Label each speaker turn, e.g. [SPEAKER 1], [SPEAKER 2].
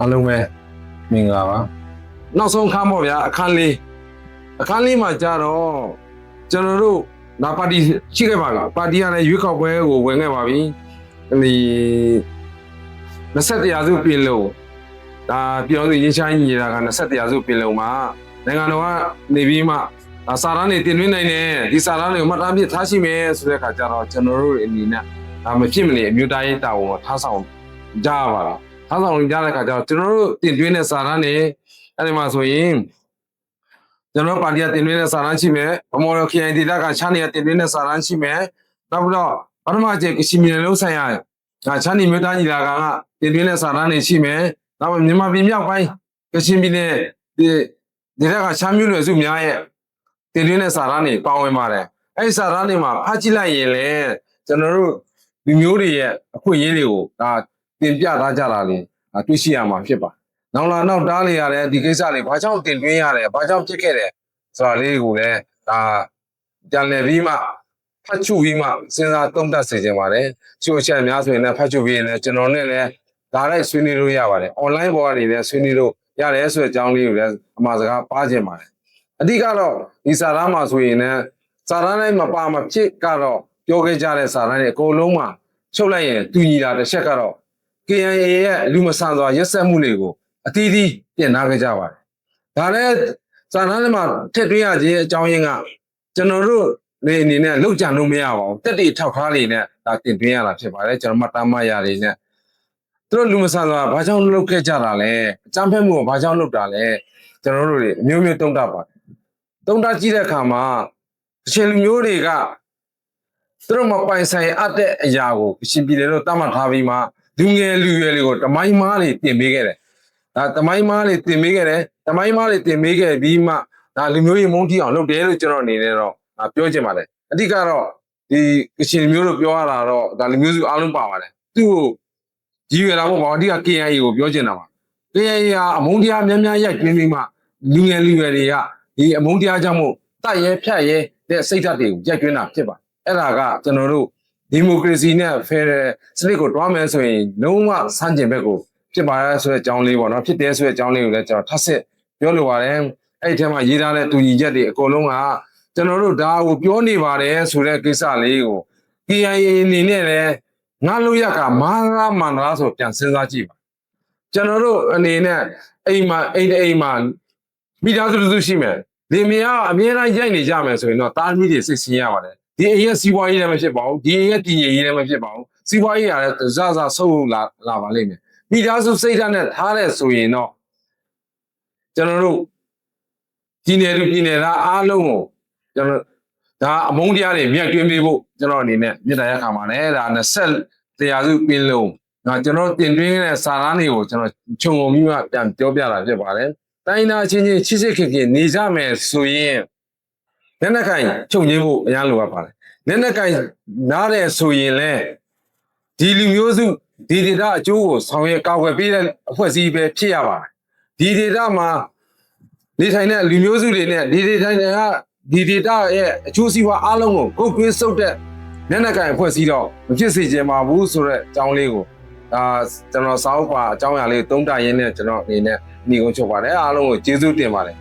[SPEAKER 1] အားလုံးပဲမင်္ဂလာပါနောက်ဆုံးအခန်းပေါ့ဗျာအခန်းလေးအခန်းလေးမှာကြတော့ကျွန်တော်တို့ဒါပါတီရှိခဲ့ပါပြီပါတီကလည်းရွေးကောက်ပွဲကိုဝင်ခဲ့ပါပြီဒီ21ရာစုပြည်လုံးဒါပြောလို့ရင်းချိုင်းညီတာက21ရာစုပြည်လုံးမှာနိုင်ငံတော်ကနေပြီးမှဒါစာရန်နေတင်သွင်းနိုင်တယ်ဒီစာရန်တွေကိုမှတ်သားပြထားရှိမယ်ဆိုတဲ့အခါကျတော့ကျွန်တော်တို့အနေနဲ့ဒါမဖြစ်မနေအမျိုးသားရေးတာဝန်ကိုထားဆောင်ကြရပါတော့ ထားဆောင်ကြတဲ့ခါကျတော့ကျွန်တော်တို့တင်သွင်းတဲ့စာရန်တွေအဲ့ဒီမှာဆိုရင်ကျွန်တော်တို့ပါတီကတင်သွင်းတဲ့စာရန်ရှိမယ်ဗမော်ရခရိုင်ဒေသကချမ်းနေကတင်သွင်းတဲ့စာရန်ရှိမယ်နောက်ပြီးတော့ပထမကျကရှိမြေလုံးဆိုင်ရာဒါချမ်းနေမြို့သားညီလာခံကတင်သွင်းတဲ့စာရန်တွေရှိမယ်နောက်ပြီးမြန်မာပြည်မြောက်ပိုင်းကချင်ပြည်နယ်ဒီဒေသကချမ်းမြို့နယ်စုများရဲ့တင်သွင်းတဲ့စာရန်တွေပါဝင်ပါတယ်အဲ့ဒီစာရန်တွေမှာဖတ်ကြည့်လိုက်ရင်လည်းကျွန်တော်တို့လူမျိုးတွေရဲ့အခွင့်အရေးတွေကိုဒါ တင်ပြထားကြတာလေအာတွေ့ရှိရမှာဖြစ်ပါ။နောက်လာနောက်တားလေရတယ်ဒီကိစ္စလေးဘာကြောင့်တင်သွင်းရတယ်ဘာကြောင့်ဖြစ်ခဲ့တယ်ဆိုတာလေးကိုလည်းဒါကြံလည်ပြီးမှဖတ်ချုပ်ပြီးမှစဉ်းစားသုံးသပ်စေချင်ပါတယ်။ချို့ချက်များဆိုရင်လည်းဖတ်ချုပ်ပြီးရင်လည်းကျွန်တော်နဲ့လည်းဒါလိုက်ဆွေးနွေးလို့ရပါတယ်။ online ပေါ်ကနေလည်းဆွေးနွေးလို့ရတယ်ဆိုတဲ့အကြောင်းလေးကိုလည်းအမှားစကားပါချင်ပါတယ်။အဓိကတော့ဒီစာသားမှာဆိုရင်လည်းစာသားတိုင်းမပါမဖြစ်ကတော့ပြောခဲ့ကြတဲ့စာသားတွေအကုန်လုံးမှာချုပ်လိုက်ရင်တူညီတာတစ်ချက်ကတော့ KIA ရဲ့လူမဆန်စွာရက်စက်မှုတွေကိုအသီးသီးပြင်ထားခဲ့ကြပါတယ်။ဒါလည်းစာတမ်းထဲမှာထည့်သွင်းရခြင်းအကြောင်းရင်းကကျွန်တော်တို့နေအနေနဲ့လောက်ကြံလို့မရပါဘူး။တက်တီထောက်ထားလေးနဲ့ဒါတင်သွင်းရတာဖြစ်ပါတယ်။ကျွန်တော်မှတ်တမ်းမှတ်ရတွေနဲ့သူတို့လူမဆန်စွာဘာကြောင့်လုပ်ခဲ့ကြတာလဲ။အကြမ်းဖက်မှုကိုဘာကြောင့်လုပ်တာလဲ။ကျွန်တော်တို့တွေအမျိုးမျိုးတုံ့တက်ပါတယ်။တုံ့တက်ကြည့်တဲ့အခါမှာအရှင်လူမျိုးတွေကသူတို့မပိုင်ဆိုင်အပ်တဲ့အရာကိုအရှင်ပြည်တယ်လို့တတ်မှတ်ထားပြီးမှ လူငယ်လူရွယ်တွေကိုတမိုင်းမားတွေတင်ပေးခဲ့တယ်။ဒါတမိုင်းမားတွေတင်ပေးခဲ့တယ်။တမိုင်းမားတွေတင်ပေးခဲ့ပြီးမှဒါလူမျိုးရေးမုန်းတီအောင်လုပ်တယ်လို့ကျွန်တော်အနေနဲ့တော့ဒါပြောချင်ပါတယ်။အဓိကတော့ဒီကချင်လူမျိုးတို့ပြောရတာတော့ဒါလူမျိုးစုအားလုံးပါပါတယ်။သူ့ကိုရည်ရွယ်တာပေါ့ဗျာအဓိက KIA ကိုပြောချင်တာပါ။ KIA ကအမုန်းတရားများများရိုက်ပြင်းပြီးမှလူငယ်လူရွယ်တွေကဒီအမုန်းတရားကြောင့်မို့တတ်ရဲဖြတ်ရဲတဲ့စိတ်ဓာတ်တွေကိုရိုက်သွင်းတာဖြစ်ပါတယ်။အဲ့ဒါကကျွန်တော်တို့ ဒီမိုကရေစီနဲ့ဖယ်ဒရယ်စနစ်ကိုတွားမယ်ဆိုရင်လုံးဝဆန့်ကျင်ဘက်ကိုဖြစ်ပါရဲဆိုတဲ့အကြောင်းလေးပေါ့နော်ဖြစ်တယ်ဆိုတဲ့အကြောင်းလေးကိုလည်းကျွန်တော်ထပ်ဆက်ပြောလိုပါတယ်အဲ့ဒီထဲမှာရေးထားတဲ့တူညီချက်တွေအကုန်လုံးကကျွန်တော်တို့ဒါကိုပြောနေပါတယ်ဆိုတဲ့ကိစ္စလေးကို KIA အနေနဲ့လည်းငါလို့ရကမာငါမန္တလားဆိုပြန်စဉ်းစားကြည့်ပါကျွန်တော်တို့အနေနဲ့အိမ်မှာအိမ်တစ်အိမ်မှာမိသားစုတစ်စုရှိမယ်ဒီမြေကအမြဲတမ်းရိုက်နေကြမယ်ဆိုရင်တော့တားမီးတွေစိတ်ဆင်းရပါတယ် ဒီအိမ်ရဲ့စီးပွားရေးလည်းမဖြစ်ပါဘူးဒီအိမ်ရဲ့တည်ငြိမ်ရေးလည်းမဖြစ်ပါဘူးစီးပွားရေးကလည်းဇဇဆုပ်လာလာပါလိမ့်မယ်မိသားစုစိတ်ဓာတ်နဲ့ထားတဲ့ဆိုရင်တော့ကျွန်တော်တို့ပြည်နယ်လူပြည်နယ်သားအားလုံးကိုကျွန်တော်ဒါအမုန်းတရားတွေမြတ်တွင်းပေးဖို့ကျွန်တော်အနေနဲ့မြစ်တာရက်ခါမှာလည်းဒါ20တရားစုပင်လုံးဒါကျွန်တော်တင်သွင်းတဲ့စာသားတွေကိုကျွန်တော်ခြုံငုံပြီးမှပြန်ပြောပြတာဖြစ်ပါတယ်တိုင်းသားချင်းချင်းချစ်ချစ်ခင်ခင်နေကြမယ်ဆိုရင် လက်နက်ကင်ချုပ်ငင်းဖို့အများလိုအပ်ပါတယ်လက်နက်ကင်နားတယ်ဆိုရင်လေဒီလူမျိုးစုဒီဒေတာအကျိုးကိုဆောင်ရွက်ကောက်ွယ်ပေးတဲ့အဖွဲ့အစည်းပဲဖြစ်ရပါတယ်ဒီဒေတာမှာနေထိုင်တဲ့လူမျိုးစုတွေနဲ့ဒီဒေတာတွေကဒီဒေတာရဲ့အကျိုးစီးပွားအားလုံးကိုကုတ်ကွင်းစုပ်တဲ့လက်နက်ကင်အဖွဲ့အစည်းတော့မဖြစ်စေချင်ပါဘူးဆိုတော့အကြောင်းလေးကိုဒါကျွန်တော်စာအုပ်ပါအကြောင်းအရာလေးသုံးတာရင်းနဲ့ကျွန်တော်အနေနဲ့ညီကုန်းချုပ်ပါတယ်အားလုံးကိုကျေးဇူးတင်ပါတယ်